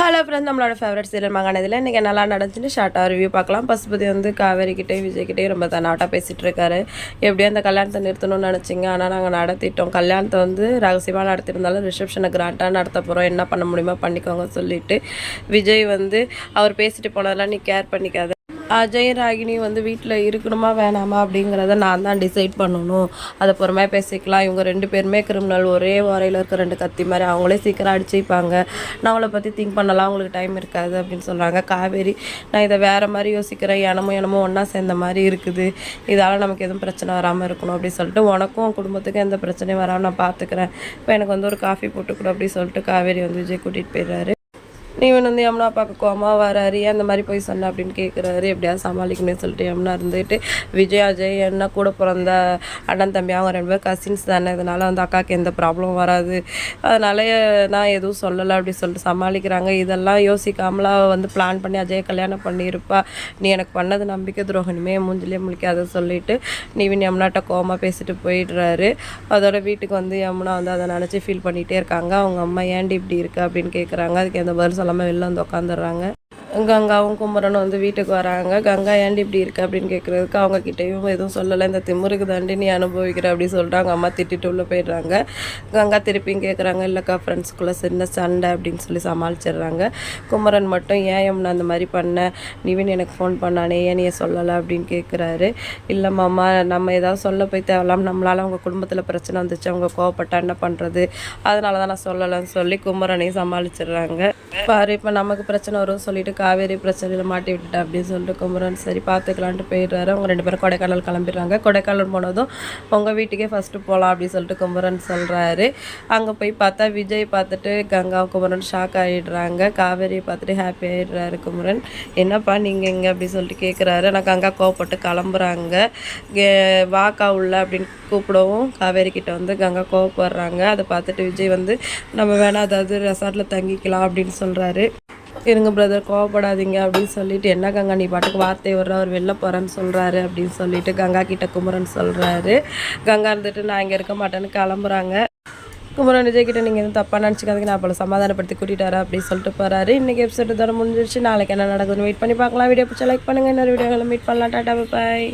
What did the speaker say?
Hello friends நம்மளோட favourite serial மகானதில் இன்றைக்கி நல்லா நடந்துச்சுன்னு ஷார்ட்டாக ரிவ்யூ பார்க்கலாம். பசுபதி வந்து காவேரி கிட்டே விஜய் கிட்டே ரொம்ப தன்னாட்டாக பேசிகிட்டு இருக்காரு. எப்படியோ அந்த கல்யாணத்தை நிறுத்தணும்னு நினச்சிங்க. ஆனால் நாங்கள் நடத்திட்டோம். கல்யாணத்தை வந்து ரகசியமாக நடத்திருந்தாலும் ரிசப்ஷனை கிராண்டாக நடத்த போகிறோம் என்ன பண்ண முடியுமோ பண்ணிக்கோங்க சொல்லிட்டு விஜய் வந்து அவர் பேசிட்டு போனதெல்லாம் நீ கேர் பண்ணிக்காத. அஜய் ராகினி வந்து வீட்டில் இருக்கணுமா வேணாமா அப்படிங்கிறத நான் தான் டிசைட் பண்ணணும். அதை பொறுமையாக பேசிக்கலாம். இவங்க ரெண்டு பேருமே கிரிமினல் ஒரே வாரையில் இருக்க ரெண்டு கத்தி மாதிரி அவங்களே சீக்கிரம் அடிச்சுப்பாங்க. நான் அவளை பற்றி திங்க் பண்ணலாம் அவங்களுக்கு டைம் இருக்காது அப்படின்னு சொல்கிறாங்க காவேரி நான் இதை வேறு மாதிரி யோசிக்கிறேன். எனமோ எனமோ ஒன்றா சேர்ந்த மாதிரி இருக்குது. இதால் நமக்கு எதுவும் பிரச்சனை வராமல் இருக்கணும் அப்படின்னு சொல்லிட்டு உனக்கும் குடும்பத்துக்கும் எந்த பிரச்சனையும் வராமல் நான் பார்த்துக்கிறேன். இப்போ எனக்கு வந்து ஒரு காஃபி போட்டு அப்படின்னு சொல்லிட்டு காவேரி வந்து விஜய் கூட்டிகிட்டு போயிடுறாரு. நீவன் வந்து யமுனா பார்க்கக்கோ கோமா வராரு ஏன் அந்த மாதிரி போய் சொன்ன அப்படின்னு கேட்குறாரு எப்படியாவது சமாளிக்கணும்னு சொல்லிட்டு யமுனா இருந்துட்டு விஜய் அஜய் என்ன கூட பிறந்த அண்ணன் தம்பி அவங்க ரெண்டு பேரும் கசின்ஸ் தானே இதனால் வந்து அக்காவுக்கு எந்த ப்ராப்ளமும் வராது. அதனால நான் எதுவும் சொல்லலை அப்படி சொல்லிட்டு சமாளிக்கிறாங்க. இதெல்லாம் யோசிக்காமலா வந்து பிளான் பண்ணி அஜய் கல்யாணம் பண்ணியிருப்பா. நீ எனக்கு பண்ணது நம்பிக்கை துரோகனுமே மூஞ்சிலே முழிக்காத சொல்லிட்டு நீவின் யமுனாட்ட கோமா பேசிட்டு போயிடுறாரு. அதோட வீட்டுக்கு வந்து யமுனா வந்து அதை நினச்சி ஃபீல் பண்ணிகிட்டே இருக்காங்க. அவங்க அம்மா ஏன்டி இப்படி இருக்கு? அப்படின்னு கேட்குறாங்க அதுக்கு எந்த பதில் சொல்லாமல் வெளில வந்து உட்காந்துடுறாங்க கங்காவும் குமரனும் வந்து வீட்டுக்கு வராங்க. கங்கா ஏண்டி இப்படி இருக்கு? அப்படின்னு கேட்குறதுக்கு அவங்க கிட்டேயும் எதுவும் சொல்லலை. இந்த திமுருக்கு தாண்டி நீ அனுபவிக்கிற அப்படின்னு சொல்லிட்டு அம்மா திட்டிட்டு உள்ளே போயிடுறாங்க. கங்கா திருப்பியும் கேட்குறாங்க இல்லைக்கா ஃப்ரெண்ட்ஸ்குள்ளே சின்ன சண்டை அப்படின்னு சொல்லி சமாளிச்சிடுறாங்க. குமரன் மட்டும் ஏன் எம்னா அந்த மாதிரி பண்ண? நிவின் எனக்கு ஃபோன் பண்ணானே ஏன் நீ சொல்லலை? அப்படின்னு கேட்குறாரு இல்லை மாமா நம்ம ஏதாவது சொல்ல போய் தேவலாம். நம்மளால் அவங்க குடும்பத்தில் பிரச்சனை வந்துச்சு. அவங்க கோவப்பட்டா என்ன பண்ணுறது அதனால தான் நான் சொல்லலைன்னு சொல்லி குமரனையும் சமாளிச்சிடுறாங்க. பாரு இப்போ நமக்கு பிரச்சனை வரும் சொல்லிட்டு காவேரி பிரச்சனையில் மாட்டி விட்டுட்டேன் அப்படின்னு சொல்லிட்டு குமரன் சரி பார்த்துக்கலான்ட்டு போயிடுறாரு. அவங்க ரெண்டு பேரும் கொடைக்கானல் கிளம்பிடுறாங்க. கொடைக்கானல் போனதும் உங்கள் வீட்டுக்கே ஃபஸ்ட்டு போகலாம் அப்படின்னு சொல்லிட்டு குமரன் சொல்கிறாரு அங்கே போய் பார்த்தா விஜய் பார்த்துட்டு கங்கா குமரன் ஷாக் ஆகிடுறாங்க காவேரியை பார்த்துட்டு ஹாப்பி ஆகிடுறாரு குமரன். என்னப்பா நீங்கள் எங்கே அப்படின்னு சொல்லிட்டு கேட்குறாரு ஆனால் கங்கா கோவப்பட்டு கிளம்புறாங்க. வாக்கா உள்ள அப்படின்னு கூப்பிடவும் காவேரி கிட்ட வந்து கங்கா கோவப்படுறாங்க. அதை பார்த்துட்டு விஜய் வந்து நம்ம வேணால் அதாவது ரெசார்ட்டில் தங்கிக்கலாம் அப்படின்னு சொல்லி சொல்கிறாரு இருங்க பிரதர் கோவப்படாதீங்க அப்படின்னு சொல்லிட்டு என்ன கங்கா நீ பாட்டுக்கு வார்த்தை வர்ற அவர் வெளில போகிறேன்னு சொல்கிறாரு அப்படின்னு சொல்லிட்டு கங்கா கிட்ட குமரன் சொல்கிறாரு கங்கா இருந்துட்டு நான் இங்கே இருக்க மாட்டேன்னு கிளம்புறாங்க. குமரன் விஜய் கிட்ட நீங்கள் எதுவும் தப்பாக நினச்சிக்காதீங்க நான் அப்போ சமாதானப்படுத்தி கூட்டிட்டு அப்படின்னு சொல்லிட்டு போகிறாரு இன்றைக்கி எபிசோடு தர முடிஞ்சிருச்சு. நாளைக்கு என்ன நடக்குதுன்னு வெயிட் பண்ணி பார்க்கலாம். வீடியோ பிடிச்சா லைக் பண்ணுங்கள் இன்னொரு வீடியோவில் மீட் பண்ணலாம். டாட்டா பாய்